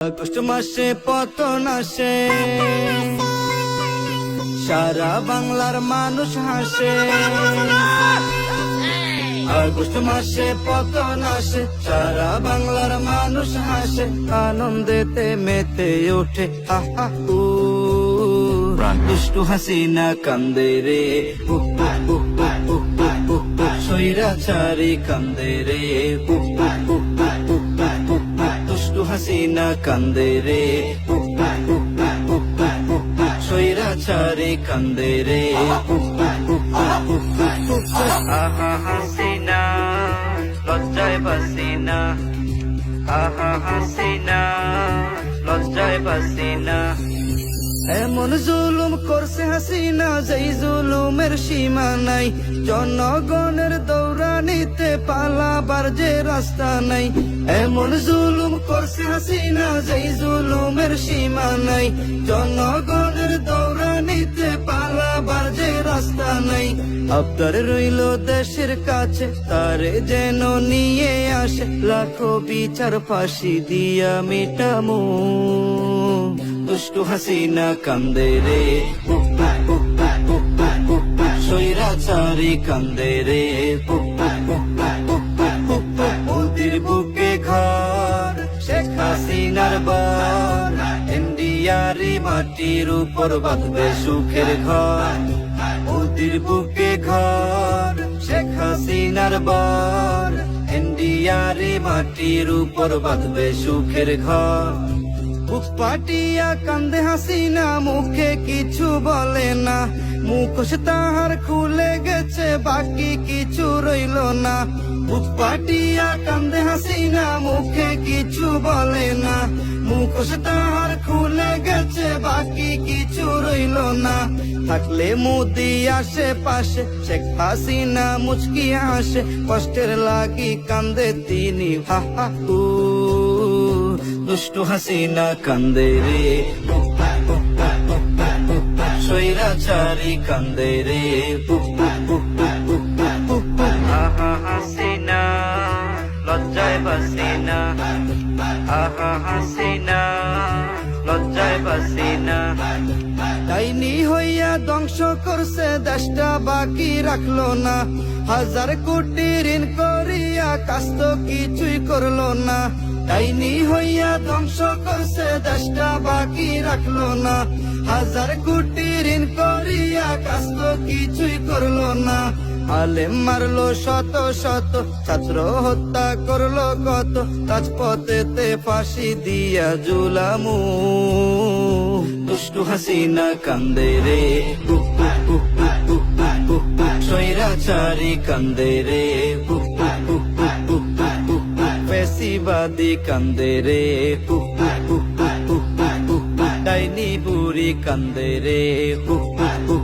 August মাসে পতন আসে সারা বাংলার মানুষ হাসে আগস্ট মাসে পতন আসে সারা বাংলার মানুষ হাসে আনন্দেতে মেতে ওঠে আহা উ দুষ্টু হাসিনা কান্দে রে উহ, উহ, স্বৈরাচারী কান্দে রে উহ, উহ, হাসিনা কান্দে রে সৈরা ছাড়ে কান্দে রে আহা হাসিনা লজ্জায় বাসিনা আহা হাসিনা লজ্জায় বাসিনা এমন জুলুম করছে হাসিনা, যেই জুলুমের সীমা নাই। জনগণের দৌড়ানিতে পালাবার যে রাস্তা নাই। এমন জুলুম করছে হাসিনা, যেই জুলুমের সীমা নাই। জনগণের দৌড়ানিতে পালাবার যে রাস্তা নাই। আবদার রইল দেশের কাছে, তারে যেন নিয়ে আসে লাখো বিচার ফাঁসি দিয়া মিটামু। দুষ্টু হাসিনা কান্দে রে উহ, উহ, উহ, উহ, উহ, স্বৈরাচারী কান্দে রে উহ, উহ, উহ, উহ, উহ, উহ, উহ, বুকে ঘর শেখ হাসিনার বর ইন্ডিয়ারি মাটির উপর বাঁধবে সুখের ঘর ওদের বুকে ঘর শেখ হাসিনার বর ইন্ডিয়ারি মাটির উপর বাঁধবে সুখের ঘর বুক পাটিয়া কান্দে হাসিনা মুখে কিছু বলে না। মুখোশ তাহার খুলে গেছে, বাকি কিছু রইল না। বুক পাটিয়া কান্দে হাসিনা মুখে কিছু বলে না। মুখোশ তাহার খুলে গেছে, বাকি কিছু রইল না। থাকলে মুদি আসে পাশে, শেখ হাসিনা মুচকি হাসে। কষ্টের লাগি কান্দে তিনি হা হা। দুষ্টু হাসিনা কান্দে রে। স্বৈরাচারী কান্দে রে। আহা হাসিনা, লজ্জায় বাসিনা। আহা হাসিনা, লজ্জায় বাসিনা। ডাইনি হইয়া ধ্বংস করছে দেশটা, বাকি রাখল না। হাজার কোটি ঋণ করিয়া কাজ তো কিছুই করল না। ডাইনি হইয়া ধ্বংস করছে দেশটা বাকি রাখল না হাজার কোটি ঋণ করিয়া কাস্ত কিছুই করল না আলেম মারলো শত শত ছাত্র হত্যা করল কত তাজপথেতে ফাঁসি দিয়া জুলামু দুষ্টু হাসিনা কান্দে রে কুক কুক কুক কুক কুক কুক কুক সৈরাচারি কান্দে রে কুক ফেসিবাদী কান্দে রে হু হু হু হু হু হু ডাইনি বুড়ি কান্দে রে হু হু হু